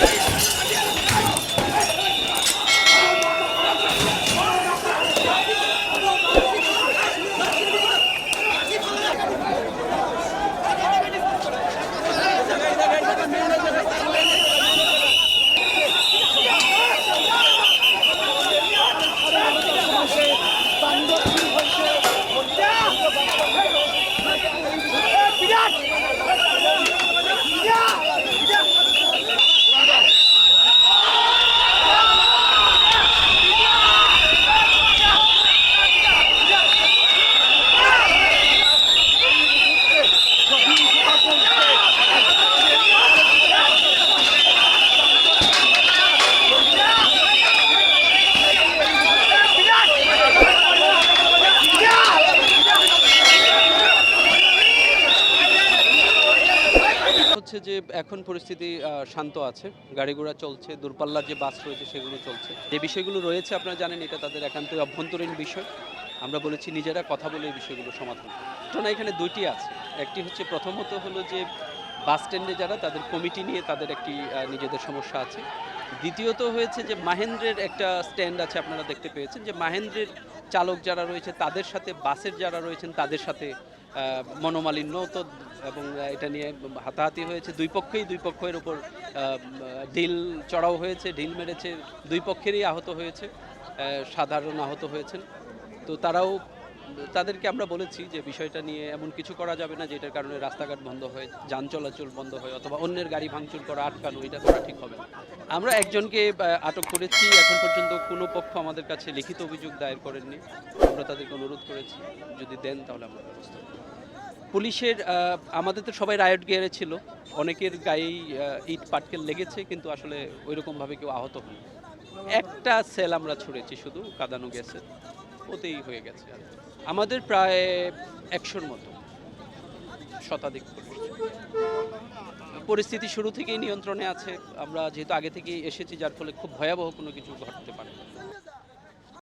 Hey! যে এখন পরিস্থিতি শান্ত আছে। গাড়ি ঘোড়া চলছে, দূরপাল্লার যে বাস রয়েছে সেগুলো চলছে। যে বিষয়গুলো রয়েছে আপনারা জানেন, এটা তাদের একান্ত অভ্যন্তরীণ বিষয়। আমরা বলেছি নিজেরা কথা বলে এই বিষয়গুলো সমাধান। ঘটনা এখানে দুইটি আছে। একটি হচ্ছে প্রথমত হলো যে বাস স্ট্যান্ডে যারা, তাদের কমিটি নিয়ে তাদের একটি নিজেদের সমস্যা আছে। দ্বিতীয়ত হয়েছে যে, মাহেন্দ্রের একটা স্ট্যান্ড আছে, আপনারা দেখতে পেয়েছেন যে, মাহেন্দ্রের চালক যারা রয়েছে, তাদের সাথে বাসের যারা রয়েছেন, তাদের সাথে মনোমালিন্য তো, এবং এটা নিয়ে হাতাহাতি হয়েছে। দুই পক্ষেই, দুই পক্ষের উপর ডিল চড়াও হয়েছে ঢিল মেরেছে। দুই পক্ষেরই আহত হয়েছে সাধারণ আহত হয়েছেন। তো তারাও তাদেরকে আমরা বলেছি যে বিষয়টা নিয়ে এমন কিছু করা যাবে না যেটার কারণে রাস্তাঘাট বন্ধ হয়, যান চলাচল বন্ধ হয়, অথবা অন্যের গাড়ি ভাঙচুর করা, আটকানো, এটা করা ঠিক হবে না। আমরা একজনকে আটক করেছি, এখন পর্যন্ত কোনো পক্ষ আমাদের কাছে লিখিত অভিযোগ দায়ের করেননি। আমরা তাদেরকে অনুরোধ করেছি, যদি দেন তাহলে আমরা ব্যবস্থা পুলিশের আমাদের তো সবাই রায়ট গিয়ারে ছিল। অনেকের গায়েই ইট, পাটকেল লেগেছে, কিন্তু আসলে ওইরকমভাবে কেউ আহত হন একটা সেল আমরা ছুঁড়েছি শুধু, কাদানো গেছে ওতেই হয়ে গেছে আমাদের প্রায় একশোর মতো শতাধিক পরিস্থিতি শুরু থেকেই নিয়ন্ত্রণে আছে। আমরা যেহেতু আগে থেকেই এসেছি, যার ফলে খুব ভয়াবহ কোনো কিছু ঘটতে পারে।